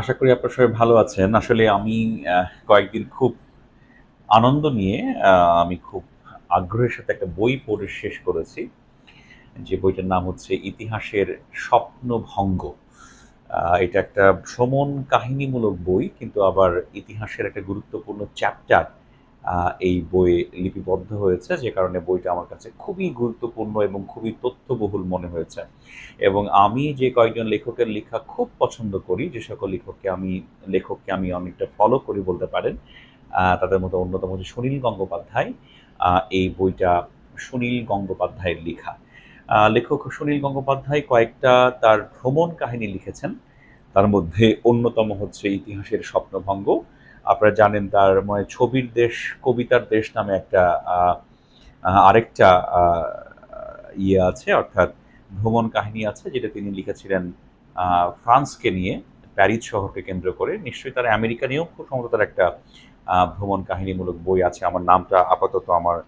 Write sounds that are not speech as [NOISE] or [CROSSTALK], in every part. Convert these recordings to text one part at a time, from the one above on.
আশা করি আপনার সবাই ভালো আছেন। আসলে আমি কয়েকদিন খুব আনন্দ নিয়ে আমি খুব আগ্রহের সাথে একটা বই পড়ে শেষ করেছি। যে বইটার নাম হচ্ছে ইতিহাসের স্বপ্নভঙ্গ। এটা একটা ভ্রমণ কাহিনীমূলক বই, কিন্তু আবার ইতিহাসের একটা গুরুত্বপূর্ণ চ্যাপ্টার এই বইয়ে লিপিবদ্ধ হয়েছে, যে কারণে বইটা আমার কাছে খুবই গুরুত্বপূর্ণ এবং খুবই তথ্যবহুল মনে হয়েছে। এবং আমি যে কয়েকজন লেখকের লেখা খুব পছন্দ করি, যে সকল লেখককে আমি লেখককে আমি অনেকটা ফলো করি বলতে পারেন তাদের মধ্যে অন্যতম হচ্ছে সুনীল গঙ্গোপাধ্যায় এই বইটা সুনীল গঙ্গোপাধ্যায়ের লেখা। লেখক সুনীল গঙ্গোপাধ্যায় কয়েকটা তার ভ্রমণ কাহিনী লিখেছেন, তার মধ্যে অন্যতম হচ্ছে ইতিহাসের স্বপ্নভঙ্গ আপনারা জানেন তার মানে ছবির দেশ, কবিতার দেশ নামে একটা আরেকটা ইয়ে আছে, অর্থাৎ ভ্রমণ কাহিনী আছে, যেটা তিনি লিখেছিলেন ফ্রান্সকে নিয়ে, প্যারিস শহরকে কেন্দ্র করে। নিশ্চয়ই তার আমেরিকা নিয়েও খুব সম্ভবত তার একটা ভ্রমণ কাহিনীমূলক বই আছে। আমার নামটা আপাতত আমার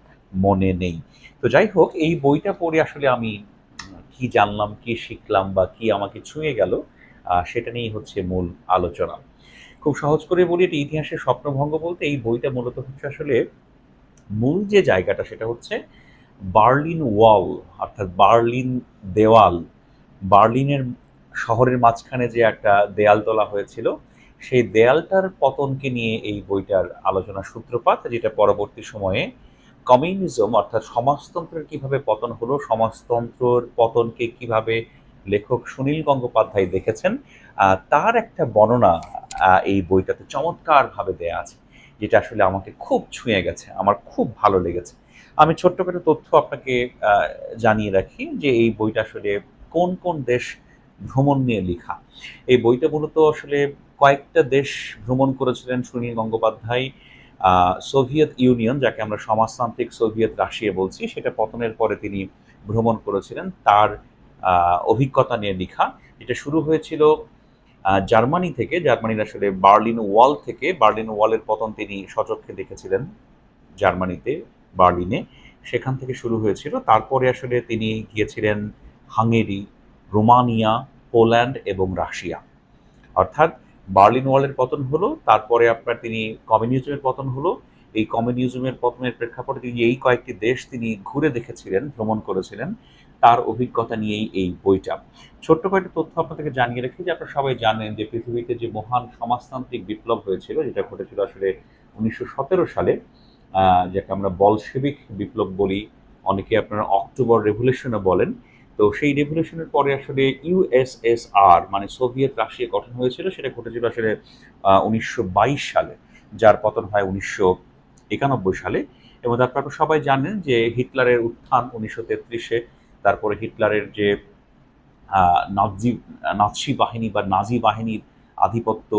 মনে নেই। তো যাই হোক, এই বইটা পড়ে আসলে আমি কি জানলাম, কি শিখলাম বা কি আমাকে ছুঁয়ে গেল সেটা নিয়েই হচ্ছে মূল আলোচনা। খুব সহজ করে বলি, এটি ইতিহাসের স্বপ্নভঙ্গ বলতে এই বইটা মূলত হচ্ছে আসলে মূল যে জায়গাটা সেটা হচ্ছে বার্লিন ওয়াল, অর্থাৎ বার্লিন দেওয়াল। বার্লিনের শহরের মাঝখানে যে একটা দেয়াল তোলা হয়েছিল, সেই দেয়ালটার পতনকে নিয়ে এই বইটার আলোচনা সূত্রপাত, যেটা পরবর্তী সময়ে কমিউনিজম, অর্থাৎ সমাজতন্ত্রের কীভাবে পতন হলো, সমাজতন্ত্রের পতনকে কীভাবে লেখক সুনীল গঙ্গোপাধ্যায় দেখেছেন তার একটা বর্ণনা এই বইটাতে চমৎকারভাবে দেয়া আছে, যেটা আসলে আমাকে খুব ছুঁয়ে গেছে, আমার খুব ভালো লেগেছে। আমি ছোট্ট তথ্য আপনাকে জানিয়ে রাখি যে এই বইটা আসলে কোন কোন দেশ ভ্রমণ নিয়ে লেখা। এই বইটা মূলত আসলে কয়েকটা দেশ ভ্রমণ করেছিলেন সুনীল গঙ্গোপাধ্যায় সোভিয়েত ইউনিয়ন, যাকে আমরা সমাজতান্ত্রিক সোভিয়েত রাশিয়া বলছি, সেটা পতনের পরে তিনি ভ্রমণ করেছিলেন। তার অভিজ্ঞতা নিয়ে লেখা এটা শুরু হয়েছিল জার্মানি থেকে, জার্মানির আসলে বার্লিন ওয়াল থেকে, বার্লিন ওয়ালের পতন তিনি সচক্ষে দেখেছিলেন জার্মানিতে, বার্লিনে। সেখান থেকে শুরু হয়েছিল। তারপরে আসলে তিনি গিয়েছিলেন হাঙ্গেরি, রোমানিয়া, পোল্যান্ড এবং রাশিয়া। অর্থাৎ বার্লিন ওয়ালের পতন হলো, তারপরে আপনার তিনি কমিউনিজমের পতন হলো। এই কমিউনিজমের পতনের প্রেক্ষাপটে তিনি এই কয়েকটি দেশ তিনি ঘুরে দেখেছিলেন, ভ্রমণ করেছিলেন। তার অভিজ্ঞতা নিয়েই এই বইটা। ছোট্ট কয়েকটা তথ্য আপনাদেরকে জানিয়ে রাখি যে আপনারা সবাই জানেন যে পৃথিবীতে যে মহান সমাজতান্ত্রিক বিপ্লব হয়েছিল, যেটা ঘটেছিল আসলে উনিশশো সতেরো সালে যাকে আমরা বলশেবিক বিপ্লব বলি, অনেকে আপনারা অক্টোবর রেভলিউশনও বলেন। তো সেই রেভলিউশনের পরে আসলে ইউএসএসআর মানে সোভিয়েত রাশিয়া গঠন হয়েছিল, সেটা ঘটেছিল আসলে উনিশশো বাইশ সালে, যার পতন হয় উনিশশো একানব্বই সালে। এবং তারপর সবাই জানেন যে হিটলারের উত্থান উনিশশো তেত্রিশে তারপরে হিটলারের যে নাজি নাৎসি বাহিনী বা নাজি বাহিনীর আধিপত্য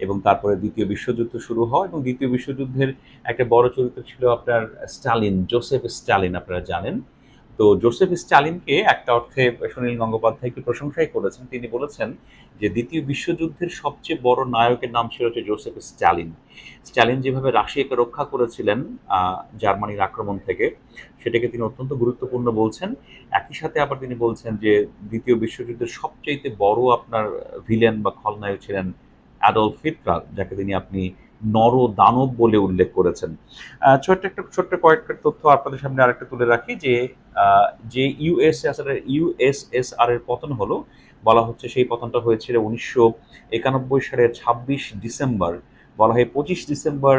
এবং তারপরে দ্বিতীয় বিশ্বযুদ্ধ শুরু হয় এবং দ্বিতীয় বিশ্বযুদ্ধের একটা বড় চরিত্র ছিল আপনার স্টালিন, জোসেফ স্টালিন আপনারা জানেন। তো জোসেফ স্টালিনকে একটা অর্থে সুনীল গঙ্গোপাধ্যায়কে প্রশংসাই করেছেন। তিনি বলেছেন যে দ্বিতীয় বিশ্বযুদ্ধের সবচেয়ে বড় নায়কের নাম ছিল হচ্ছে জোসেফ স্টালিন। স্টালিন যেভাবে রাশিয়াকে রক্ষা করেছিলেন জার্মানির আক্রমণ থেকে, সেটাকে তিনি অত্যন্ত গুরুত্বপূর্ণ বলছেন। একই সাথে আবার তিনি বলছেন যে দ্বিতীয় বিশ্বযুদ্ধের সবচাইতে বড় আপনার ভিলেন বা খলনায়ক ছিলেন অ্যাডলফ হিটলার, যাকে তিনি আপনি নর দানব বলে উল্লেখ করেছেন। ছোট্ট একটা, ছোট্ট কয়েকটা তথ্য আপনাদের সামনে আরেকটা তুলে রাখি যে যে ইউএসএসআর ইউএসএসআর এর পতন হলো, বলা হচ্ছে সেই পতনটা হয়েছিল উনিশশো একানব্বই সালের ছাব্বিশ ডিসেম্বর। বলা হয় পঁচিশ December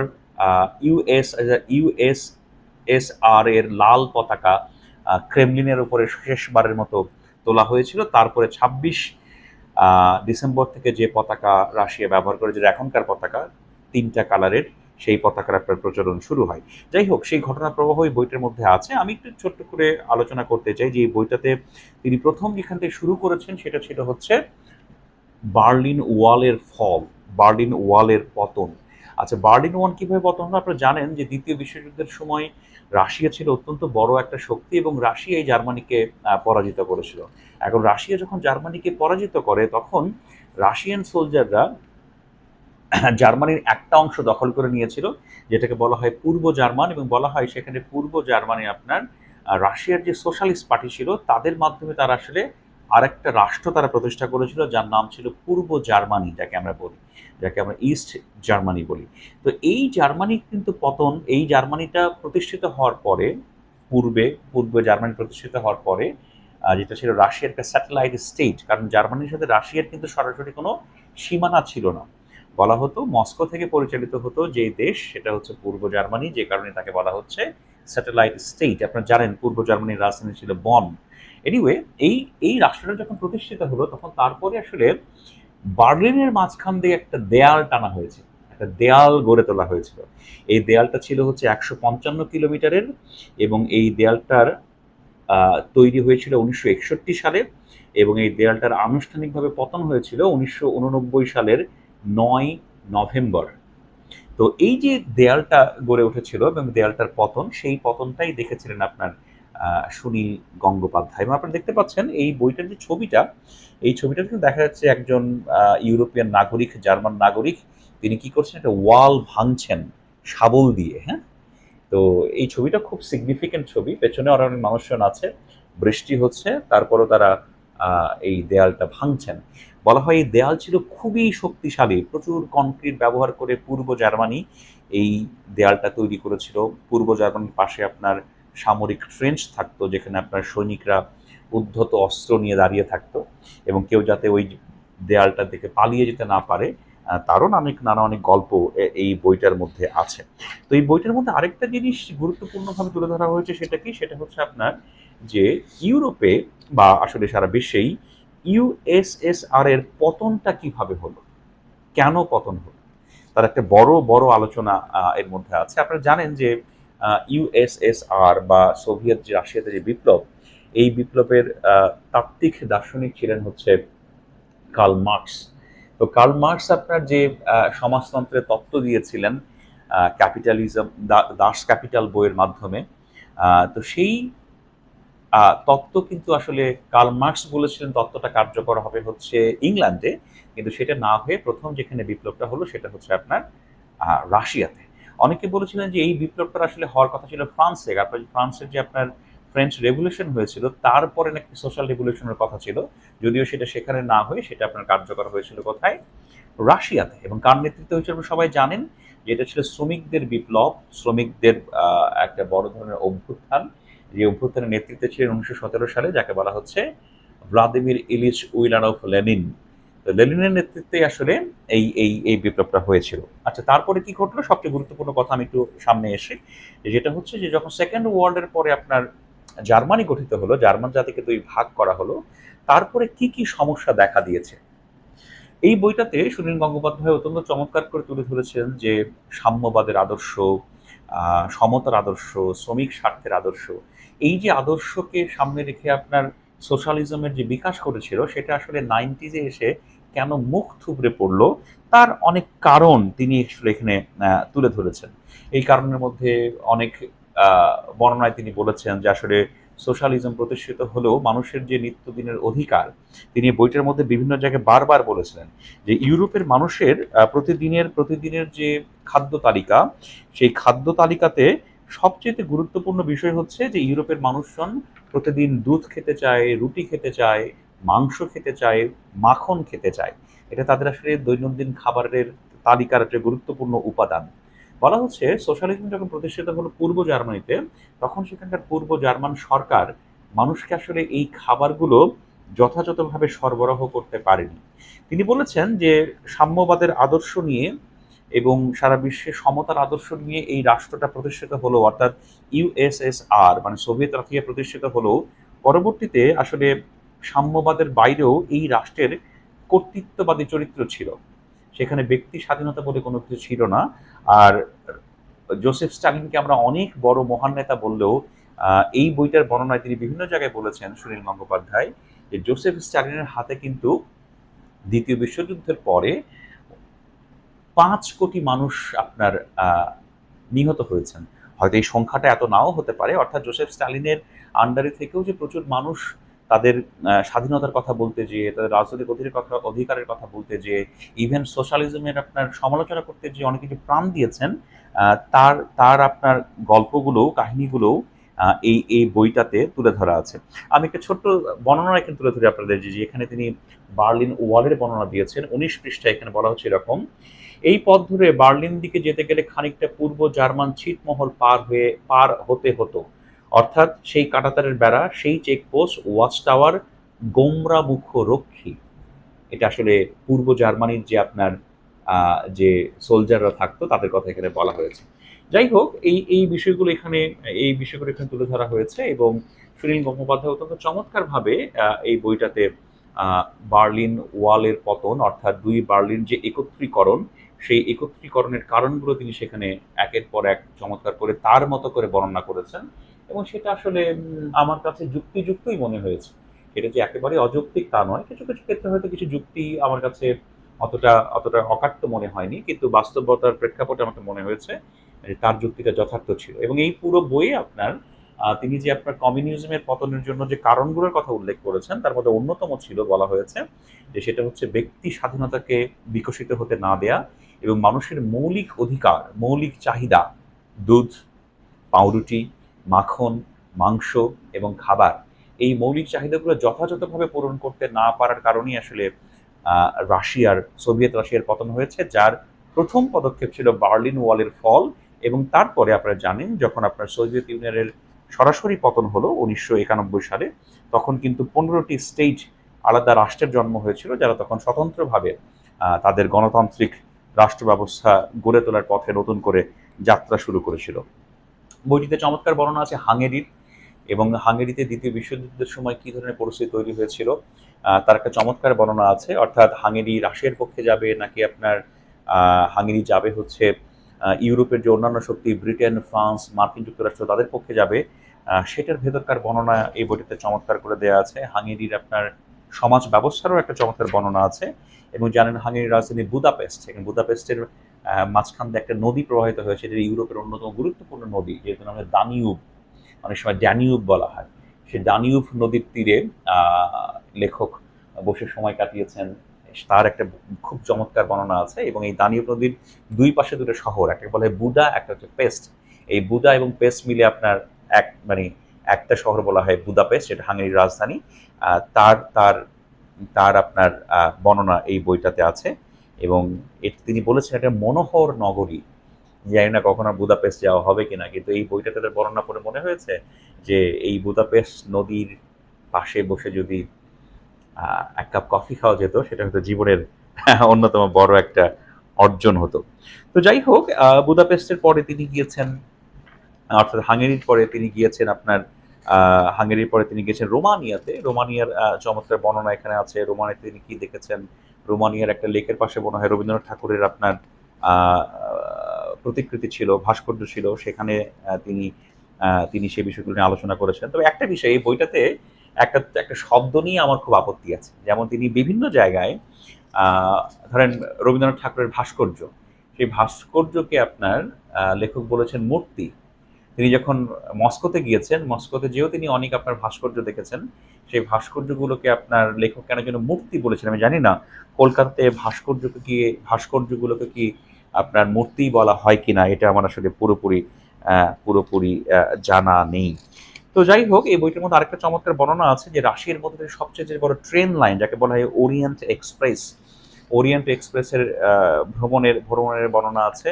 US US S R এর লাল পতাকা ক্রেমলিনের উপরে শেষবারের মতো তোলা হয়েছিল। তারপরে ছাব্বিশ ডিসেম্বর থেকে যে পতাকা রাশিয়া ব্যবহার করে, যেটা এখনকার পতাকা তিনটা কালারের সেই পতাকার আপনার প্রচলন শুরু হয়। যাই হোক, সেই ঘটনা প্রবাহ এই বইটার মধ্যে আছে। আমি একটু ছোট্ট করে আলোচনা করতে চাই যে এই বইটাতে তিনি প্রথম যেখান থেকে শুরু করেছেন সেটা ছিল হচ্ছে বার্লিন ওয়ালের ফল, বার্লিন ওয়ালের পতন। আচ্ছা বার্লিন ওয়াল কীভাবে পতন হলো? আপনারা জানেন যে দ্বিতীয় বিশ্বযুদ্ধের সময় রাশিয়া ছিল অত্যন্ত বড় একটা শক্তি এবং রাশিয়া এই জার্মানিকে পরাজিত করেছিল। এখন রাশিয়া যখন জার্মানিকে পরাজিত করে, তখন রাশিয়ান সোলজাররা [COUGHS] জার্মানির একটা অংশ দখল করে নিয়েছিল, যেটাকে বলা হয় পূর্ব জার্মান এবং বলা হয় সেখানে পূর্ব জার্মানি আপনার রাশিয়ার যে সোশ্যালিস্ট পার্টি ছিল, তাদের মাধ্যমে তারা আসলে আরেকটা রাষ্ট্র তারা প্রতিষ্ঠা করেছিল, যার নাম ছিল পূর্ব জার্মানি, যাকে আমরা বলি, যাকে আমরা ইস্ট জার্মানি বলি। তো এই জার্মানির কিন্তু পতন, এই জার্মানিটা প্রতিষ্ঠিত হওয়ার পরে, পূর্বে, পূর্ব জার্মানি প্রতিষ্ঠিত হওয়ার পরে যেটা ছিল রাশিয়ার একটা স্যাটেলাইট স্টেট, কারণ জার্মানির সাথে রাশিয়ার কিন্তু সরাসরি কোনো সীমানা ছিল না। বলা হতো, মস্কো থেকে পরিচালিত হতো যে দেশ, সেটা হচ্ছে পূর্ব জার্মানি, যে কারণে তাকে বলা হচ্ছে স্যাটেলাইট স্টেট। আপনারা জানেন পূর্ব জার্মানির রাজধানী ছিল বন। এনিওয়ে এই এই রাষ্ট্রটা যখন প্রতিষ্ঠিত হলো, তখন তারপরে আসলে বার্লিনের মাঝখান দিয়ে একটা দেয়াল টানা হয়েছে, একটা দেয়াল গড়ে তোলা হয়েছিল। এই দেয়ালটা ছিল হচ্ছে একশো পঞ্চান্ন কিলোমিটারের এবং এই দেয়ালটার তৈরি হয়েছিল উনিশশো একষট্টি সালে এবং এই দেয়ালটার আনুষ্ঠানিকভাবে পতন হয়েছিল উনিশশো উননব্বই সালের নয় নভেম্বর। তো এই যে দেয়ালটা গড়ে উঠেছিল এবং দেয়ালটার পতন, সেই পতনটাই দেখেছিলেন আপনার সুনীল গঙ্গোপাধ্যায়। এবং আপনারা দেখতে পাচ্ছেন এই বইটার যে ছবিটা, এই ছবিটা কিন্তু দেখা যাচ্ছে একজন ইউরোপিয়ান নাগরিক, জার্মান নাগরিক, তিনি কি করছেন, একটা ওয়াল ভাঙছেন শাবল দিয়ে হ্যাঁ? তো এই ছবিটা খুব সিগনিফিকেন্ট ছবি, পেছনে অনেক মানুষজন আছে, বৃষ্টি হচ্ছে, তারপরও তারা এই দেয়ালটা ভাঙছেন। বলা হয় এই দেয়াল ছিল খুবই শক্তিশালী। প্রচুর কনক্রিট ব্যবহার করে পূর্ব জার্মানি এই দেয়ালটা তৈরি করেছিল। পূর্ব জার্মানির পাশে আপনার সামরিক ট্রেঞ্চ থাকতো, যেখানে আপনার সৈনিকরা উদ্ধত অস্ত্র নিয়ে দাঁড়িয়ে থাকতো এবং কেউ যাতে ওই দেয়ালটা থেকে পালিয়ে যেতে না পারে তারও অনেক নানা অনেক গল্প এই বইটার মধ্যে আছে। তো এই বইটার মধ্যে আরেকটা জিনিস গুরুত্বপূর্ণভাবে তুলে ধরা হয়েছে সেটা কি? সেটা হচ্ছে আপনার যে ইউরোপে বা আসলে সারা বিশ্বেই ইউএসএসআর এর পতনটা কীভাবে হলো? কেন পতন হলো? তার একটা বড় বড় আলোচনা এর মধ্যে আছে। আপনারা জানেন যে ইউএসএসআর বা সোভিয়েত যে রাশিয়াতে যে বিপ্লব, এই বিপ্লবের তাত্ত্বিক দার্শনিক ছিলেন হচ্ছে কার্ল মার্কস। তো কার্ল মার্কস আপনার যে সমাজতন্ত্রের তত্ত্ব দিয়েছিলেন ক্যাপিটালিজম দাস ক্যাপিটাল বইয়ের মাধ্যমে তো সেই তত্ত্ব কিন্তু আসলে কার্ল মার্কস বলেছিলেন তত্ত্বটা কার্যকর হবে হচ্ছে ইংল্যান্ডে, কিন্তু সেটা না হয়ে প্রথম যেখানে বিপ্লবটা হলো সেটা হচ্ছে আপনার রাশিয়াতে। অনেকে বলেছিলেন যে এই বিপ্লবটা আসলে হওয়ার কথা ছিল ফ্রান্সে। ফ্রান্সের যে আপনার ফ্রেঞ্চ রেভলিউশন হয়েছিল, তারপরে নাকি সোশ্যাল রেভলিউশনের কথা ছিল, যদিও সেটা সেখানে না হয়ে সেটা আপনার কার্যকর হয়েছিল কোথায়? রাশিয়াতে। এবং কার নেতৃত্বে হয়েছিল সবাই জানেন যে এটা ছিল শ্রমিকদের বিপ্লব, শ্রমিকদের একটা বড় ধরনের অভ্যুত্থান। যে অভ্যুত্থানের নেতৃত্বে ছিলেন উনিশশো সতেরো সালে, যাকে বলা হচ্ছে ভ্লাদিমির ইলিচ উইলানভ লেনিন তো লেনিনের নেতৃত্বে আসলে এই এই এই বিপ্লবটা হয়েছিল। আচ্ছা তারপরে কি ঘটলো? সবচেয়ে গুরুত্বপূর্ণ কথা আমি একটু সামনে এসে, যেটা হচ্ছে যে যখন সেকেন্ড ওয়ার্ল্ডের পরে আপনার জার্মানি গঠিত হলো, জার্মান জাতিকে দুই ভাগ করা হলো। তারপরে কি কি সমস্যা দেখা দিয়েছে? এই বইটাতে সুনীল গঙ্গোপাধ্যায় অত্যন্ত চমৎকার করে তুলে ধরেছেন যে সাম্যবাদের আদর্শ সমতার আদর্শ, শ্রমিক স্বার্থের আদর্শ, এই যে আদর্শকে সামনে রেখে আপনার সোশ্যালিজমের যে বিকাশ করেছিল সেটা আসলে নাইনটিজে এসে কেন মুখ থুবড়ে পড়ল, তার অনেক কারণ তিনি এখানে তুলে ধরেছেন। এই কারণের মধ্যে অনেক বর্ণনায় তিনি বলেছেন যে আসলে সোশ্যালিজম প্রতিষ্ঠিত হলেও মানুষের যে নিত্যদিনের অধিকার, তিনি বইটার মধ্যে বিভিন্ন জায়গায় বারবার বলেছিলেন যে ইউরোপের মানুষের প্রতিদিনের প্রতিদিনের যে খাদ্য তালিকা, সেই খাদ্য তালিকাতে সবচেয়ে গুরুত্বপূর্ণ বিষয় হচ্ছে যে ইউরোপের মানুষজন প্রতিদিন দুধ খেতে চায়, রুটি খেতে চায়, মাংস খেতে চায়, মাখন খেতে চায়। এটা তাদের আসলে দৈনন্দিন খাবারের তালিকার একটা গুরুত্বপূর্ণ উপাদান। বলা হচ্ছে সোশ্যালিজম যখন প্রতিষ্ঠিত হলো পূর্ব জার্মানিতে, তখন সেখানকার পূর্ব জার্মান সরকার মানুষকে আসলে এই খাবারগুলো যথাযথভাবে সরবরাহ করতে পারেনি। তিনি বলেছেন যে সাম্যবাদের আদর্শ নিয়ে এবং সারা বিশ্বে সমতার আদর্শ নিয়ে এই রাষ্ট্রটা প্রতিষ্ঠিত হলো, অর্থাৎ ইউএসএসআর মানে সোভিয়েত রাশিয়া প্রতিষ্ঠিত হলো, পরবর্তীতে আসলে সাম্যবাদের বাইরেও এই রাষ্ট্রের কর্তৃত্ববাদী চরিত্র ছিল। সেখানে ব্যক্তি স্বাধীনতা বলে কোনো কিছু ছিল না। আর জোসেফ স্টালিনকে আমরা অনেক বড় মহান নেতা বললেও এই বইটার বর্ণনায় তিনি বিভিন্ন জায়গায় বলেছেন সুনীল গঙ্গোপাধ্যায় যে জোসেফ স্টালিনের হাতে কিন্তু দ্বিতীয় বিশ্বযুদ্ধের পরে পাঁচ কোটি মানুষ আপনার নিহত হয়েছেন। হয়তো এই সংখ্যাটা এত নাও হতে পারে, অর্থাৎ জোসেফ স্টালিনের আন্ডারে থেকেও যে প্রচুর মানুষ তাদের স্বাধীনতার কথা বলতে যেয়ে, তাদের রাজনৈতিক অধিকারের কথা অধিকারের কথা বলতে যে ইভেন সোশ্যালিজমের আপনার সমালোচনা করতে যে অনেক কিছু প্রাণ দিয়েছেন তার তার আপনার গল্পগুলো কাহিনীগুলো এই এই বইটাতে তুলে ধরা আছে। আমি একটা ছোট্ট বর্ণনা এখানে তুলে ধরি আপনাদের যে এখানে তিনি বার্লিন ওয়ালের বর্ণনা দিয়েছেন, উনিশ পৃষ্ঠায় এখানে বলা হচ্ছে এরকম, এই পথ ধরে বার্লিন দিকে যেতে গেলে খানিকটা পূর্ব জার্মান ছিটমহল পার হয়ে, পার হতে হতো। অর্থাৎ সেই কাঁটাতারের বেড়া, সেই চেকপোস্ট ওয়াচ টাওয়ার গোমরা মুখ রক্ষী। এটা আসলে পূর্ব জার্মানির যে আপনার যে সোলজাররা থাকতো, তাদের কথা এখানে বলা হয়েছে। যাই হোক, এই এই বিষয়গুলো এখানে, এই বিষয়গুলো এখানে তুলে ধরা হয়েছে এবং সুনীল গঙ্গোপাধ্যায় অত্যন্ত চমৎকারভাবে এই বইটাতে বার্লিন ওয়ালের পতন, অর্থাৎ দুই বার্লিন যে একত্রীকরণ, সেই একত্রীকরণের কারণগুলো তিনি সেখানে একের পর এক চমৎকার করে তার মতো করে বর্ণনা করেছেন। এবং সেটা আসলে আমার কাছে যুক্তিযুক্তই মনে হয়েছে। এটা যে একেবারে অযৌক্তিক তা নয়, কিছু কিছু ক্ষেত্রে হয়তো কিছু যুক্তি আমার কাছে অতটা অতটা অকাট্য মনে হয়নি, কিন্তু বাস্তবতার প্রেক্ষাপটে আমাকে মনে হয়েছে তার যুক্তিটা যথার্থ ছিল। এবং এই পুরো বইয়ে আপনার তিনি যে আপনার কমিউনিজমের পতনের জন্য যে কারণগুলোর কথা উল্লেখ করেছেন, তার মধ্যে অন্যতম ছিল বলা হয়েছে যে সেটা হচ্ছে ব্যক্তি স্বাধীনতাকে বিকশিত হতে না দেয়া এবং মানুষের মৌলিক অধিকার, মৌলিক চাহিদা, দুধ, পাউরুটি মাখন, মাংস এবং খাবার এই মৌলিক চাহিদাগুলো যথাযথভাবে পূরণ করতে না পারার কারণেই আসলে রাশিয়ার, সোভিয়েত রাশিয়ার পতন হয়েছে, যার প্রথম পদক্ষেপ ছিল বার্লিন ওয়ালের ফল এবং তারপরে আপনারা জানেন যখন আপনার সোভিয়েত ইউনিয়নের সরাসরি পতন হলো উনিশশো একানব্বই সালে, তখন কিন্তু পনেরোটি স্টেট আলাদা রাষ্ট্রের জন্ম হয়েছিল, যারা তখন স্বতন্ত্রভাবে তাদের গণতান্ত্রিক রাষ্ট্র ব্যবস্থা গড়ে তোলার পথে নতুন করে যাত্রা শুরু করেছিল। বইটিতে চমৎকার বর্ণনা আছে হাঙ্গেরির এবং হাঙ্গেরিতে দ্বিতীয় বিশ্বযুদ্ধের সময় কী ধরনের পরিস্থিতি তৈরি হয়েছিল? তার একটা চমৎকার বর্ণনা আছে। অর্থাৎ হাঙ্গেরি রাশিয়ার পক্ষে যাবে নাকি আপনার হাঙ্গেরি যাবে হচ্ছে ইউরোপের যে অন্যান্য শক্তি ব্রিটেন, ফ্রান্স, মার্কিন যুক্তরাষ্ট্র তাদের পক্ষে যাবে। সেটার ভেতরকার বর্ণনা এই বইটিতে চমৎকার করে দেওয়া আছে। হাঙ্গেরির আপনার সমাজ ব্যবস্থারও একটা চমৎকার বর্ণনা আছে এবং জানেন হাঙ্গেরির রাজধানী বুদাপেস্ট। এখানে বুদাপেস্টের মাঝখান দিয়ে একটা নদী প্রবাহিত হয়েছে যেটা ইউরোপের অন্যতম গুরুত্বপূর্ণ নদী, যেহেতু হচ্ছে দানিউব, অনেক সময় ড্যানিউব বলা হয়। সেই ডানিউব নদীর তীরে লেখক বসে সময় কাটিয়েছেন। তার একটা খুব চমৎকার বর্ণনা আছে এবং এই দানিউব নদীর দুই পাশে দুটো শহর, একটা বলে বুদা, একটা হচ্ছে পেস্ট। এই বুদা এবং পেস্ট মিলে আপনার এক মানে একটা শহর বলা হয় বুদাপেস্ট যেটা হাঙ্গেরির রাজধানী। তার তার তার আপনার বর্ণনা এই বইটাতে আছে। এবং তিনি বলেছেন এটা মনোহর নগরী। জানি না কখনো বুদাপেস্ট যাওয়া হবে কিনা, কিন্তু এই বইটা তাদের বর্ণনা করে মনে হয়েছে যে এই বুদাপেস্ট নদীর পাশে বসে যদি এক কাপ কফি খাওয়া যেত, সেটা হয়তো জীবনের [LAUGHS] অন্যতম বড় একটা অর্জন হতো। তো যাই হোক বুদাপেস্টের পরে তিনি গিয়েছেন, অর্থাৎ হাঙ্গেরির পরে তিনি গিয়েছেন আপনার হাঙ্গেরির পরে তিনি গিয়েছেন রোমানিয়াতে। রোমানিয়ার চমৎকার বর্ণনা এখানে আছে। রোমানিয়াতে তিনি কি দেখেছেন? রোমানিয়ার একটা লেকের পাশে মনে হয় রবীন্দ্রনাথ ঠাকুরের আপনার প্রতিকৃতি ছিল, ভাস্কর্য ছিল, সেখানে তিনি তিনি সেই বিষয়গুলো নিয়ে আলোচনা করেছেন। তবে একটা বিষয়, এই বইটাতে একটা একটা শব্দ নিয়ে আমার খুব আপত্তি আছে। যেমন তিনি বিভিন্ন জায়গায় ধরেন রবীন্দ্রনাথ ঠাকুরের ভাস্কর্য, সেই ভাস্কর্যকে আপনার লেখক বলেছেন মূর্তি। তিনি যখন মস্কোতে গিয়েছেন, মস্কোতে যেও তিনি অনেক আপনার ভাস্কর্য দেখেছেন। সেই ভাস্কর্যগুলোকে আপনার লেখক কেন যেন মূর্তি বলেছেন, আমি জানি না। কলকাতাতে ভাস্কর্যকে কি, ভাস্কর্যগুলোকে কি আপনার মূর্তি বলা হয় কি না এটা আমার আসলে পুরোপুরি পুরোপুরি জানা নেই। তো যাই হোক, এই বইটির মধ্যে আরেকটা চমৎকার বর্ণনা আছে যে রাশিয়ার মধ্যে সবচেয়ে যে বড় ট্রেন লাইন, যাকে বলা হয় ওরিয়েন্ট এক্সপ্রেস, ওরিয়েন্ট এক্সপ্রেসের ভ্রমণের ভ্রমণের বর্ণনা আছে।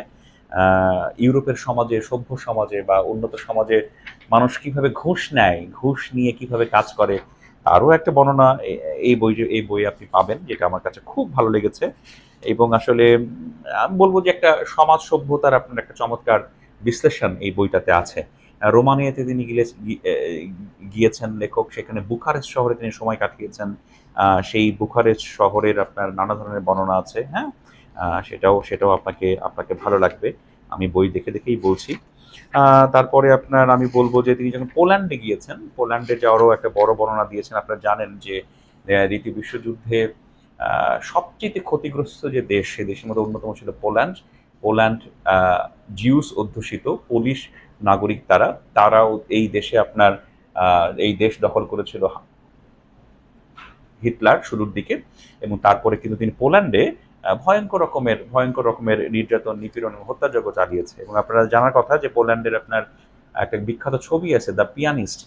ইউরোপের সমাজে, সভ্য সমাজে বা উন্নত সমাজে মানুষ কীভাবে ঘুষ নেয়, ঘুষ নিয়ে কীভাবে কাজ করে, তারও একটা বর্ণনা এই বই এই বই আপনি পাবেন, যেটা আমার কাছে খুব ভালো লেগেছে। এবং আসলে আমি বলব যে একটা সমাজ সভ্যতার আপনার একটা চমৎকার বিশ্লেষণ এই বইটাতে আছে। রোমানিয়াতে তিনি গিলে, গি- গিয়েছেন লেখক, সেখানে বুখারেস্ট শহরে তিনি সময় কাটিয়েছেন। সেই বুখারেস্ট শহরের আপনার নানা ধরনের বর্ণনা আছে হ্যাঁ? সেটাও সেটাও আপনাকে আপনাকে ভালো লাগবে। আমি বই দেখে দেখেই বলছি। তারপরে আপনার আমি বলব যে তিনি যখন পোল্যান্ডে গিয়েছেন, পোল্যান্ডে যাওয়ারও একটা বড় বর্ণনা দিয়েছেন। আপনারা জানেন যে দ্বিতীয় বিশ্বযুদ্ধে সবচেয়ে ক্ষতিগ্রস্ত যে দেশ, সে দেশের মধ্যে অন্যতম ছিল পোল্যান্ড। পোল্যান্ড জিউস অধ্যুষিত, পোলিশ নাগরিক তারা। তারাও এই দেশে আপনার এই দেশ দখল করেছিল হিটলার শুরুর দিকে। এবং তারপরে কিন্তু তিনি পোল্যান্ডে ভয়ঙ্কর রকমের ভয়ঙ্কর রকমের নির্যাতন, নিপীড়ন এবং হত্যাযজ্ঞ চালিয়েছে। এবং আপনারা জানার কথা যে পোল্যান্ডের আপনার একটা বিখ্যাত ছবি আছে দ্য পিয়ানিস্ট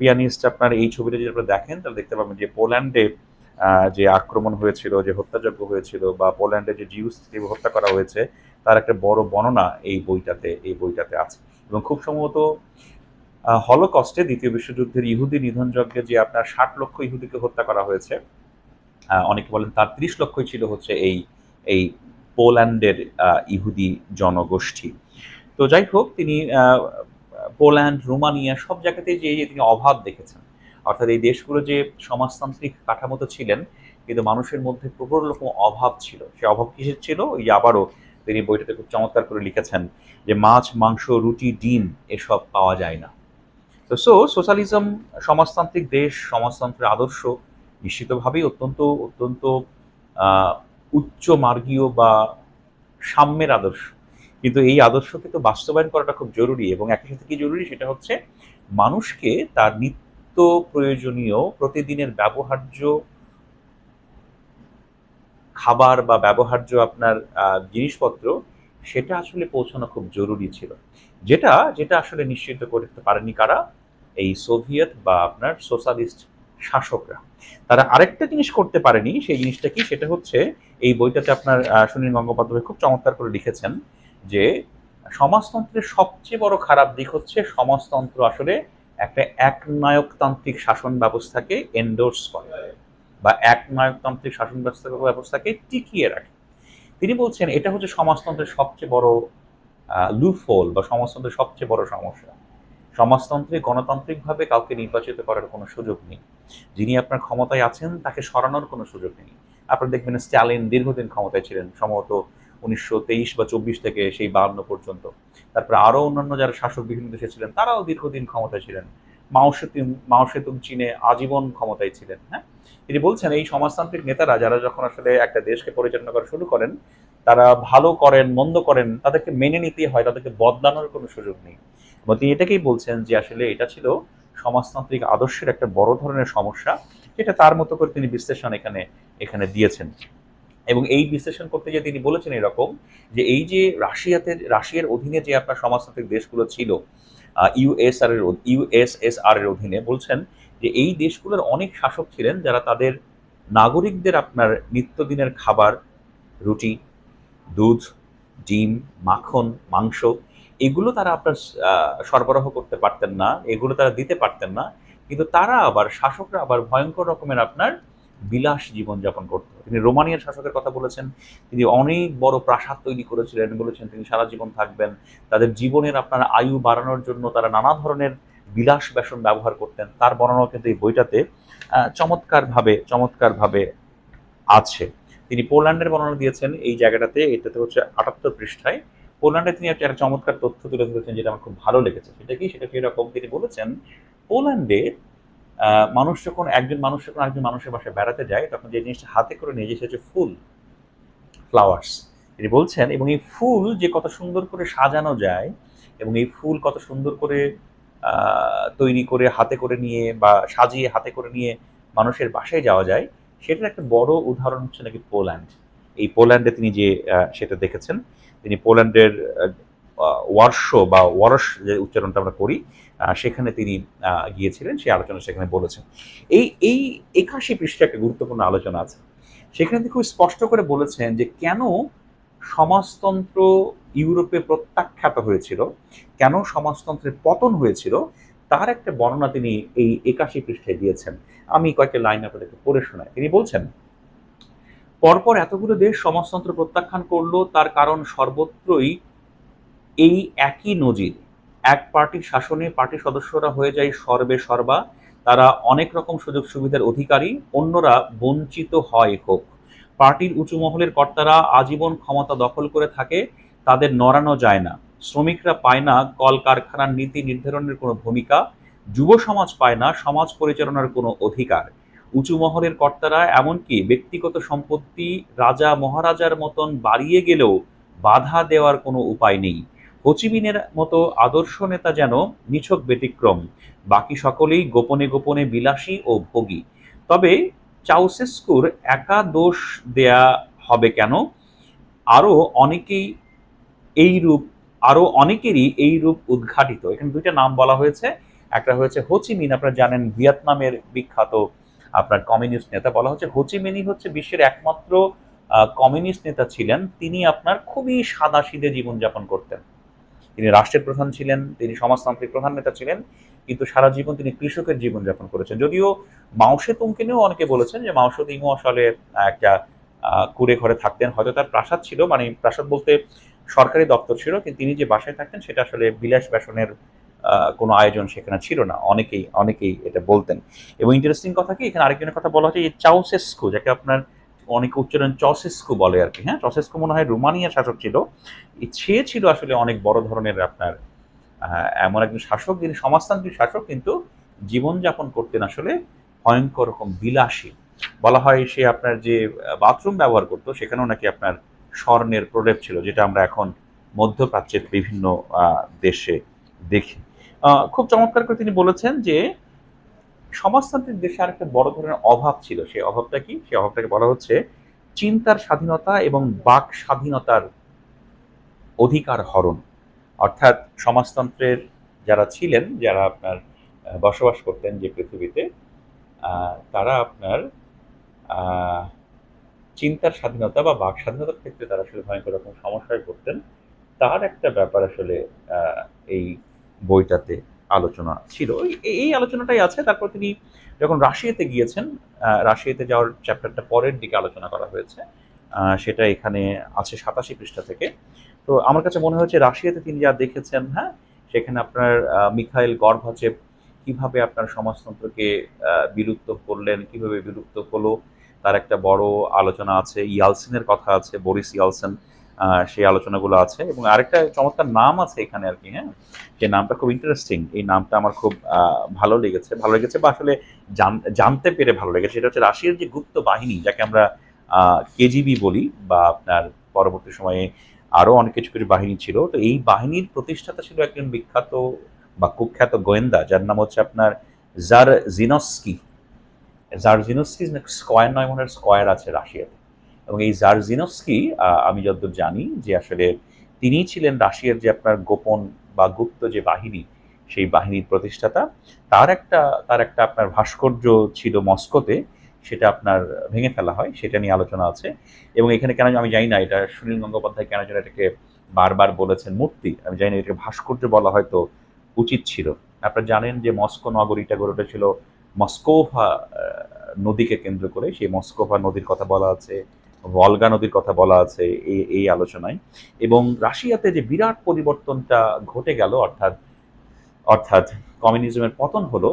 পিয়ানিস্ট আপনার এই ছবিটা যদি আপনারা দেখেন, তাহলে দেখতে পাবেন যে পোল্যান্ডে যে আক্রমণ হয়েছিল, যে হত্যাযজ্ঞ হয়েছিল বা পোল্যান্ডে যে জিউস হত্যা করা হয়েছে, তার একটা বড় বর্ণনা এই বইটাতে এই বইটাতে আছে। এবং খুব সম্ভবত হলোকস্টে দ্বিতীয় বিশ্বযুদ্ধের ইহুদি নিধনযজ্ঞে যে আপনার ষাট লক্ষ ইহুদিকে হত্যা করা হয়েছে অনেকে বলেন তার ত্রিশ লক্ষই ছিল হচ্ছে এই এই পোল্যান্ডের ইহুদি জনগোষ্ঠী। তো যাই হোক, তিনি পোল্যান্ড, রোমানিয়া সব জায়গাতেই যে তিনি অভাব দেখেছেন। অর্থাৎ এই দেশগুলো যে সমাজতান্ত্রিক কাঠামোতে ছিলেন, কিন্তু মানুষের মধ্যে প্রবল রকম অভাব ছিল। সে অভাব কিসের ছিল? ওই আবারও তিনি বইটাতে খুব চমৎকার করে লিখেছেন যে, মাছ, মাংস, রুটি, ডিম এসব পাওয়া যায় না। তো সো সোশ্যালিজম সমাজতান্ত্রিক দেশ, সমাজতন্ত্রের আদর্শ, নিশ্চিতভাবেই অত্যন্ত অত্যন্ত উচ্চ মার্গীয় বা সাম্যের আদর্শ। কিন্তু এই আদর্শকে তো বাস্তবায়ন করাটা খুব জরুরি এবং একই সাথে কি জরুরি সেটা হচ্ছে মানুষকে তার নিত্য প্রয়োজনীয় প্রতিদিনের ব্যবহার্য খাবার বা ব্যবহার্য আপনার জিনিসপত্র সেটা আসলে পৌঁছানো খুব জরুরি ছিল। যেটা যেটা আসলে নিশ্চিত করতে পারেনি কারা? এই সোভিয়েত বা আপনার সোশ্যালিস্ট শাসকরা। তারা আরেকটা জিনিস করতে পারেনি, সেই জিনিসটা কি? সেটা হচ্ছে এই বইটাতে আপনার সুনীল গঙ্গোপাধ্যায় খুব চমৎকার করে লিখেছেন যে, সমাজতন্ত্রের সবচেয়ে বড় খারাপ দিক হচ্ছে সমাজতন্ত্র আসলে একটা একনায়কতান্ত্রিক শাসন ব্যবস্থাকে এন্ডোর্স করে বা একনায়কতান্ত্রিক শাসন ব্যবস্থা ব্যবস্থাকে টিকিয়ে রাখে। তিনি বলছেন এটা হচ্ছে সমাজতন্ত্রের সবচেয়ে বড় লুফোল বা সমাজতন্ত্রের সবচেয়ে বড় সমস্যা। সমাজতন্ত্রে, গণতান্ত্রিকভাবে কাউকে নির্বাচিত করার কোনো সুযোগ নেই। যিনি আপনার ক্ষমতায় আছেন, তাকে সরানোর কোনো সুযোগ নেই। আপনারা দেখবেন স্ট্যালিন দীর্ঘদিন ক্ষমতায় ছিলেন, সম্ভবত উনিশশো তেইশ বা চব্বিশ থেকে সেই বাহান্ন পর্যন্ত। তারপরে আরও অন্যান্য যারা শাসক বিভিন্ন দেশে ছিলেন, তারাও দীর্ঘদিন ক্ষমতায় ছিলেন। মাও সেতুং, মাও চীনে আজীবন ক্ষমতায় ছিলেন হ্যাঁ? তিনি বলছেন, এই সমাজতান্ত্রিক নেতারা যারা যখন আসলে একটা দেশকে পরিচালনা করা শুরু করেন, তারা ভালো করেন, মন্দ করেন, তাদেরকে মেনে নিতে হয়, তাদেরকে বদলানোর কোনো সুযোগ নেই। এবং তিনি এটাকেই বলছেন যে আসলে এটা ছিল সমাজতান্ত্রিক আদর্শের একটা বড় ধরনের সমস্যা, যেটা তার মতো করে তিনি বিশ্লেষণ এখানে এখানে দিয়েছেন। এবং এই বিশ্লেষণ করতে গিয়ে তিনি বলেছেন এরকম যে এই যে রাশিয়াতে, রাশিয়ার অধীনে যে আপনার সমাজতান্ত্রিক দেশগুলো ছিল ইউএসআর এর ইউএসএসআর এর অধীনে বলছেন যে এই দেশগুলোর অনেক শাসক ছিলেন যারা তাদের নাগরিকদের আপনার নিত্যদিনের খাবার, রুটি, দুধ, ডিম, মাখন, মাংস এগুলো তারা আপনার সরবরাহ করতে পারতেন না, এগুলো তারা দিতে পারতেন না, কিন্তু তারা আবার, শাসকরা আবার ভয়ঙ্কর রকমের আপনার বিলাস জীবনযাপন করতো। তিনি রোমানিয়ার শাসকের কথা বলেছেন, তিনি অনেক বড় প্রাসাদ তৈরি করেছিলেন, বলেছেন তিনি সারা জীবন থাকবেন, তাদের জীবনের আপনার আয়ু বাড়ানোর জন্য তারা নানা ধরনের বিলাস ব্যাসন ব্যবহার করতেন, তার বর্ণনা কিন্তু এই বইটাতে চমৎকারভাবে চমৎকারভাবে আছে। তিনি পোল্যান্ডের বর্ণনা দিয়েছেন, এই জায়গাটাতে, এটাতে হচ্ছে আটাত্তর পৃষ্ঠায় পোল্যান্ডে তিনি একটা চমৎকার তথ্য তুলে ধরেছেন যেটা আমার খুব ভালো লেগেছে। সেটা কি? সেটা কি এরকম তিনি বলেছেন, পোল্যান্ডে মানুষ যখন একজন মানুষ যখন একজন মানুষের বাসায় বেড়াতে যায়, তখন যে জিনিসটা হাতে করে নিয়ে সেটা হচ্ছে ফুল, ফ্লাওয়ার্স। তিনি বলছেন, এবং এই ফুল যে কত সুন্দর করে সাজানো যায় এবং এই ফুল কত সুন্দর করে তৈরি করে হাতে করে নিয়ে বা সাজিয়ে হাতে করে নিয়ে মানুষের বাসায় যাওয়া যায়, সেটার একটা বড় উদাহরণ হচ্ছে নাকি পোল্যান্ড। এই পোল্যান্ডে তিনি যে সেটা দেখেছেন। তিনি পোল্যান্ডের ওয়ার্শো বা ওয়ারস যে উচ্চারণটা আমরা করি সেখানে তিনি গিয়েছিলেন সেই আলোচনা সেখানে বলেছেন। এই এই একাশি পৃষ্ঠে একটা গুরুত্বপূর্ণ আলোচনা আছে। সেখানে তিনি খুব স্পষ্ট করে বলেছেন যে কেন সমাজতন্ত্র ইউরোপে প্রত্যাখ্যাত হয়েছিল, কেন সমাজতন্ত্রের পতন হয়েছিল, তার একটা বর্ণনা তিনি এই একাশি পৃষ্ঠায় দিয়েছেন। আমি কয়েকটা লাইন আপনাদেরকে পড়ে শোনাই। তিনি বলছেন পরপর এতগুলো দেশ সমাজতন্ত্র প্রত্যাখ্যান করল, তার কারণ সর্বত্রই এই একই নজির। এক পার্টির শাসনে পার্টি সদস্যরা হয়ে যায় সর্বে সর্বা, তারা অনেক রকম সুযোগ সুবিধার অধিকারী, অন্যরা বঞ্চিত হয় হোক পার্টির উঁচু মহলের কর্তারা আজীবন ক্ষমতা দখল করে থাকে, তাদের নড়ানো যায় না। শ্রমিকরা পায় না কলকারখানার নীতি নির্ধারণের কোনো ভূমিকা, যুব সমাজ পায় না সমাজ পরিচালনার কোনো অধিকার। উঁচু মহলের কর্তারা, এমনকি ব্যক্তিগত সম্পত্তি রাজা মহারাজার মতন বাড়িয়ে গেলেও বাধা দেওয়ার কোনো উপায় নেই। হোচিমিনের মতো আদর্শ নেতা যেন নিছক ব্যতিক্রম। বাকি সকলেই গোপনে গোপনে বিলাসী ও ভোগী। তবে চাউসেস্কুর একা দোষ দেয়া হবে কেন? আরও অনেকেই এই রূপ আরও অনেকেরই এই রূপ উদ্ঘাটিত। এখানে দুইটা নাম বলা হয়েছে। একটা হয়েছে হোচিমিন, আপনারা জানেন ভিয়েতনামের বিখ্যাত আপনার কমিউনিস্ট নেতা বলা হচ্ছে। হোচিমিনই হচ্ছে বিশ্বের একমাত্র কমিউনিস্ট নেতা ছিলেন। তিনি আপনার খুবই সাদাসিদে জীবনযাপন করতেন। তিনি রাষ্ট্রের প্রধান ছিলেন, তিনি সমাজতান্ত্রিক প্রধান নেতা ছিলেন, কিন্তু সারা জীবন তিনি কৃষকের জীবনযাপন করেছেন। যদিও মাউসে তুমকে নিয়েও অনেকে বলেছেন যে মাউসে তিমও আসলে একটা কুড়ে ঘরে থাকতেন। হয়তো তার প্রাসাদ ছিল মানে প্রাসাদ বলতে সরকারি দপ্তর ছিল, কিন্তু তিনি যে বাসায় থাকতেন সেটা আসলে বিলাস ব্যাসনের কোনো আয়োজন সেখানে ছিল না। অনেকেই অনেকেই এটা বলতেন। এবং ইন্টারেস্টিং কথা কি, এখানে আরেকজনের কথা বলা হচ্ছে এই চাউসেস্কু যাকে আপনার অনেক উচ্চারণ চসেস্কু বলে আর কি হ্যাঁ? চসেস্কু মনে হয় রোমানিয়া শাসক ছিল। সে ছিল আসলে অনেক বড় ধরনের আপনার এমন একজন শাসক যিনি সমাজতান্ত্রিক শাসক, কিন্তু জীবনযাপন করতেন আসলে ভয়ঙ্কর রকম বিলাসী। বলা হয় সে আপনার যে বাথরুম ব্যবহার করতো, সেখানেও নাকি আপনার স্বর্ণের প্রলেপ ছিল, যেটা আমরা এখন মধ্যপ্রাচ্যের বিভিন্ন দেশে দেখি। খুব চমৎকার করে তিনি বলেছেন যে, সমাজতান্ত্রিক দেশে আরেকটা বড় ধরনের অভাব ছিল। সেই অভাবটা কি? সেই অভাবটাকে বলা হচ্ছে চিন্তার স্বাধীনতা এবং বাক স্বাধীনতার অধিকার হরণ। অর্থাৎ সমাজতন্ত্রের যারা ছিলেন, যারা আপনার বসবাস করতেন যে পৃথিবীতে তারা আপনার চিন্তার স্বাধীনতা বা বাক স্বাধীনতার ক্ষেত্রে তারা আসলে ভয়ঙ্কর রকম সমস্যায় পড়তেন। তার একটা ব্যাপার আসলে এই বইটাতে আলোচনা ছিল। এই আলোচনাটাই আছে। তারপর তিনি যখন রাশিয়াতে গিয়েছেন রাশিয়াতে যাওয়ার চ্যাপ্টারটা পরের দিকে আলোচনা করা হয়েছে। সেটা এখানে আছে সাতাশি পৃষ্ঠা থেকে। তো আমার কাছে মনে হয়েছে রাশিয়াতে তিনি যা দেখেছেন হ্যাঁ সেখানে আপনার মিখাইল গর্ভাচেপ কীভাবে আপনার সমাজতন্ত্রকে বিলুপ্ত করলেন, কীভাবে বিলুপ্ত হলো, তার একটা বড় আলোচনা আছে। ইয়ালসিনের কথা আছে, বরিস ইয়ালসেন। সেই আলোচনাগুলো আছে এবং আরেকটা চমৎকার নাম আছে এখানে আর কি হ্যাঁ? যে নামটা খুব ইন্টারেস্টিং এই নামটা আমার খুব ভালো লেগেছে। ভালো লেগেছে বা আসলে জানতে পেরে ভালো লেগেছে। সেটা হচ্ছে রাশিয়ার যে গুপ্ত বাহিনী, যাকে আমরা কেজিবি বলি বা আপনার পরবর্তী সময়ে আরও অনেক কিছু কিছু বাহিনী ছিল। তো এই বাহিনীর প্রতিষ্ঠাতা ছিল একজন বিখ্যাত বা কুখ্যাত গোয়েন্দা, যার নাম হচ্ছে আপনার Dzerzhinsky Dzerzhinsky square নয়, মনে স্কোয়ার আছে রাশিয়াতে। এবং এই জার জিনস্কি আমি যতদূর জানি যে আসলে তিনিই ছিলেন রাশিয়ার যে আপনার গোপন বা গুপ্ত যে বাহিনী, সেই বাহিনীর প্রতিষ্ঠাতা। তার একটা তার একটা আপনার ভাস্কর্য ছিল মস্কোতে, সেটা আপনার ভেঙে ফেলা হয়, সেটা নিয়ে আলোচনা আছে। এবং এখানে কেন আমি জানি না, এটা সুনীল গঙ্গোপাধ্যায় কেন যেন এটাকে বারবার বলেছেন মূর্তি, আমি জানি না, এটাকে ভাস্কর্য বলা হয়তো উচিত ছিল। আপনারা জানেন যে মস্কো নগরীটা গড়ে উঠেছিল মস্কোভা নদীকে কেন্দ্র করে, সেই মস্কোভা নদীর কথা বলা আছে। ভলগা নদীর কথা বলা আছে এই এই আলোচনায়। এবং রাশিয়াতে যে বিরাট পরিবর্তনটা ঘটে গেল, অর্থাৎ অর্থাৎ কমিউনিজমের পতন হলো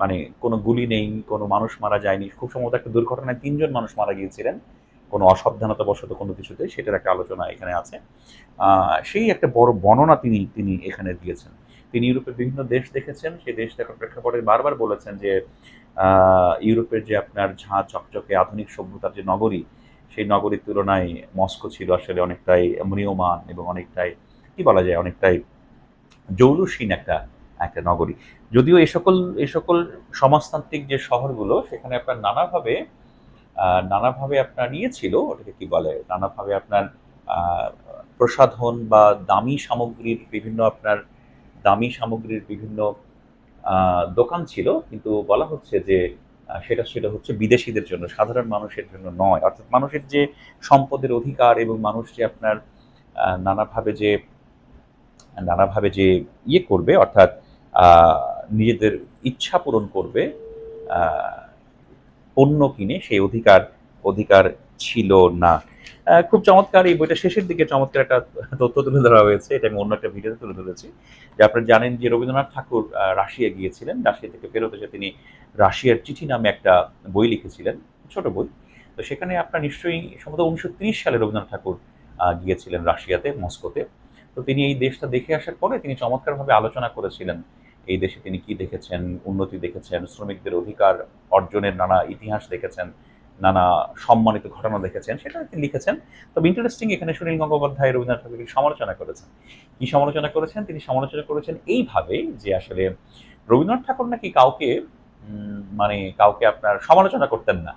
মানে কোনো গুলি নেই, কোনো মানুষ মারা যায়নি, খুব সম্ভবত একটা দুর্ঘটনায় তিনজন মানুষ মারা গিয়েছিলেন, কোনো অসাবধানতা বশত কোনো কিছুতে, সেটার একটা আলোচনা এখানে আছে। সেই একটা বড় বর্ণনা তিনি তিনি এখানে দিয়েছেন। তিনি ইউরোপের বিভিন্ন দেশ দেখেছেন, সেই দেশ দেখার প্রেক্ষাপটে বারবার বলেছেন যে ইউরোপের যে আপনার ঝাঁ চকচকে আধুনিক সভ্যতার যে নগরী সেই নগরীর তুলনায় মস্কো ছিল আসলে অনেকটাই মৃয়মান এবং অনেকটাই, কি বলা যায়, অনেকটাই জৌলুসীন একটা একটা নগরী। যদিও এ সকল এ সকল সমাজতান্ত্রিক যে শহরগুলো, সেখানে আপনার নানাভাবে নানাভাবে আপনার নিয়েছিল ওটাকে কি বলে, নানাভাবে আপনার প্রসাধন বা দামি সামগ্রীর বিভিন্ন আপনার, দামি সামগ্রীর বিভিন্ন দোকান ছিল, কিন্তু বলা হচ্ছে যে সেটা সেটা হচ্ছে বিদেশিদের জন্য, সাধারণ মানুষের জন্য নয়। অর্থাৎ মানুষের যে সম্পদের অধিকার এবং মানুষ যে আপনার নানাভাবে যে নানাভাবে যে ইয়ে করবে, অর্থাৎ নিজেদের ইচ্ছা পূরণ করবে পণ্য কিনে, সেই অধিকার অধিকার ছিল না। খুব চমৎকার, এই বইটা শেষের দিকে চমৎকার একটা তথ্য তুলে ধরা হয়েছে, এটা আমি অন্য একটা ভিডিওতে তুলে ধরেছি, যে আপনারা জানেন যে রবীন্দ্রনাথ ঠাকুর রাশিয়া গিয়েছিলেন, রাশিয়া থেকে ফেরত এসে তিনি রাশিয়ার চিঠি নামে একটা বই লিখেছিলেন, ছোট বই, তো সেখানে আপনার নিশ্চয়ই সম্ভবত উনিশশো ত্রিশ সালে রবীন্দ্রনাথ ঠাকুর গিয়েছিলেন রাশিয়াতে, মস্কোতে, তো তিনি এই দেশটা দেখে আসার পরে তিনি চমৎকারভাবে আলোচনা করেছিলেন, এই দেশে তিনি কি দেখেছেন, উন্নতি দেখেছেন, শ্রমিকদের অধিকার অর্জনের নানা ইতিহাস দেখেছেন নানা সম্মানিত ঘটনা দেখেছেন, সেটা তিনি লিখেছেন। তবে ইন্টারেস্টিং এখানে সুনীল গঙ্গোপাধ্যায়, রবীন্দ্রনাথ ঠাকুরের সমালোচনা করেছেন? কি সমালোচনা করেছেন? তিনি সমালোচনা করেছেন এইভাবে যে আসলে রবীন্দ্রনাথ ঠাকুর নাকি কাউকে মানে কাউকে আপনার সমালোচনা করতেন না।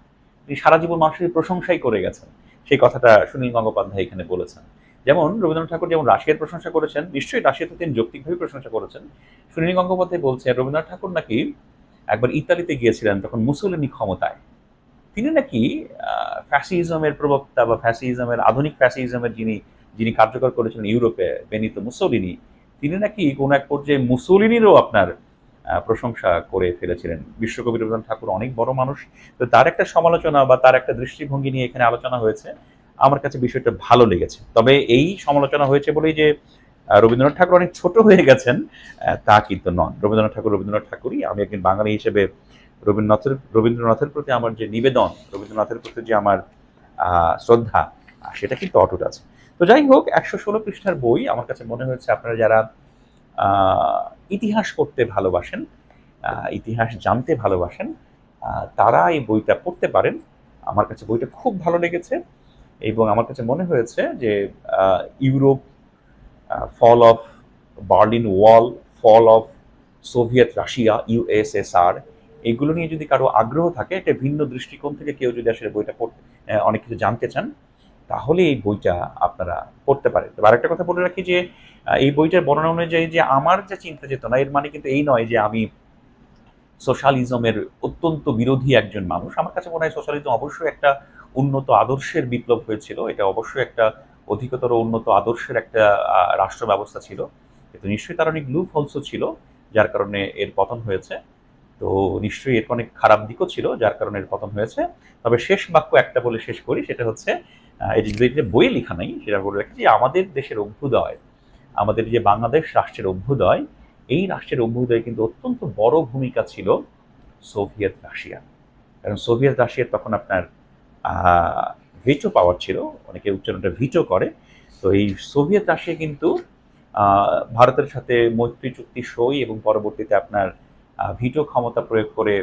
তিনি সারা জীবন মানুষের প্রশংসাই করে গেছেন। সেই কথাটা সুনীল গঙ্গোপাধ্যায় এখানে বলেছেন। যেমন রবীন্দ্রনাথ ঠাকুর যেমন রাশিয়ার প্রশংসা করেছেন, নিশ্চয়ই রাশিয়াতে তিনি যৌক্তিকভাবে প্রশংসা করেছেন। সুনীল গঙ্গোপাধ্যায় বলছেন, রবীন্দ্রনাথ ঠাকুর নাকি একবার ইতালিতে গিয়েছিলেন, তখন মুসলিনী ক্ষমতায়। তিনি নাকি ফ্যাসিজমের প্রবক্তা বা ফ্যাসিজমের আধুনিক ফ্যাসিজমের যিনি যিনি কার্যকর করেছিলেন ইউরোপে, বেনিতো মুসোলিনি, তিনি নাকি কোনো এক পর্যায়ে মুসোলিনিরও আপনার প্রশংসা করে ফেলেছিলেন। বিশ্বকবি রবীন্দ্রনাথ ঠাকুর অনেক বড় মানুষ। তো তার একটা সমালোচনা বা তার একটা দৃষ্টিভঙ্গি নিয়ে এখানে আলোচনা হয়েছে, আমার কাছে বিষয়টা ভালো লেগেছে। তবে এই সমালোচনা হয়েছে বলেই যে রবীন্দ্রনাথ ঠাকুর অনেক ছোট হয়ে গেছেন তা কিন্তু নন। রবীন্দ্রনাথ ঠাকুর রবীন্দ্রনাথ ঠাকুরই। আমি একজন বাঙালি হিসেবে রবীন্দ্রনাথের রবীন্দ্রনাথের প্রতি আমার যে নিবেদন, রবীন্দ্রনাথের প্রতি যে আমার শ্রদ্ধা সেটা কিন্তু অটুট আছে। তো যাই হোক, একশো ষোলো পৃষ্ঠার বই আমার কাছে মনে হয়েছে আপনারা যারা ইতিহাস পড়তে ভালোবাসেন ইতিহাস জানতে ভালোবাসেন তারা এই বইটা পড়তে পারেন। আমার কাছে বইটা খুব ভালো লেগেছে এবং আমার কাছে মনে হয়েছে যে Europe fall of Berlin wall fall of Soviet Russia USSR এগুলো নিয়ে যদি কারও আগ্রহ থাকে একটা ভিন্ন দৃষ্টিকোণ থেকে কেউ যদি আসলে বইটা পড়তে অনেক কিছু জানতে চান, তাহলে এই বইটা আপনারা পড়তে পারেন। তবে আরেকটা কথা বলে রাখি যে এই বইটার বর্ণনা অনুযায়ী যে আমার যে চিন্তা চেতনা, এর মানে কিন্তু এই নয় যে আমি সোশ্যালিজমের অত্যন্ত বিরোধী একজন মানুষ। আমার কাছে মনে হয় সোশ্যালিজম অবশ্যই একটা উন্নত আদর্শের বিপ্লব হয়েছিল। এটা অবশ্যই একটা অধিকতর উন্নত আদর্শের একটা রাষ্ট্র ব্যবস্থা ছিল। কিন্তু নিশ্চয়ই তার অনেক লুপ হোলসও ছিল, যার কারণে এর পতন হয়েছে। তো নিশ্চয়ই এর অনেক খারাপ দিকও ছিল, যার কারণে এর পতন হয়েছে। তবে শেষ বাক্য একটা বলে শেষ করি, সেটা হচ্ছে এই যে বইয়ে লেখা নাই, সেটা বলে রাখি যে আমাদের দেশের অভ্যুদয়, আমাদের যে বাংলাদেশ রাষ্ট্রের অভ্যুদয়, এই রাষ্ট্রের অভ্যুদয় কিন্তু অত্যন্ত বড় ভূমিকা ছিল সোভিয়েত রাশিয়া। কারণ সোভিয়েত রাশিয়ার তখন আপনার ভিটো পাওয়ার ছিল, অনেকে উচ্চারণটা ভিটো করে। তো এই সোভিয়েত রাশিয়া কিন্তু ভারতের সাথে মৈত্রী চুক্তি সই এবং পরবর্তীতে আপনার ভিটো ক্ষমতা প্রয়োগ করে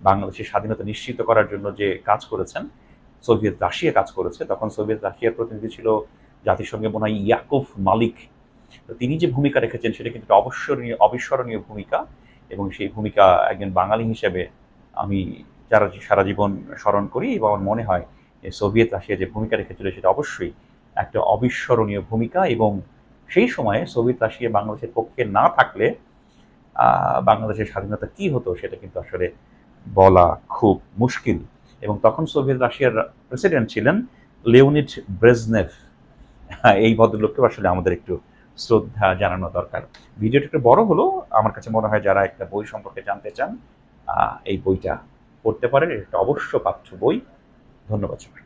বাংলাদেশের স্বাধীনতা নিশ্চিত করার জন্য যে কাজ করেছেন, সোভিয়েত রাশিয়া কাজ করেছে, তখন সোভিয়েত রাশিয়ার প্রতিনিধি ছিল জাতিসংঘে মনে হয় ইয়াকুফ মালিক। তিনি যে ভূমিকা রেখেছেন, সেটা কিন্তু একটা অবসরণীয় অবিস্মরণীয় ভূমিকা এবং সেই ভূমিকা একজন বাঙালি হিসেবে আমি যারা সারা জীবন স্মরণ করি এবং আমার মনে হয় সোভিয়েত রাশিয়া যে ভূমিকা রেখেছিল, সেটা অবশ্যই একটা অবিস্মরণীয় ভূমিকা এবং সেই সময়ে সোভিয়েত রাশিয়া বাংলাদেশের পক্ষে না থাকলে বাংলাদেশের স্বাধীনতা কি হতো সেটা কিন্তু আসলে বলা খুব মুশকিল। এবং তখন সোভিয়েত রাশিয়ার প্রেসিডেন্ট ছিলেন লিওনিড ব্রেজনেভ। এই ভদ্রলোককেও আসলে আমাদের একটু শ্রদ্ধা জানানো দরকার। ভিডিওটা একটু বড় হলো, আমার কাছে মনে হয় যারা একটা বই সম্পর্কে জানতে চান এই বইটা পড়তে পারেন, এটা অবশ্য পাঠ্য বই। ধন্যবাদ সবাই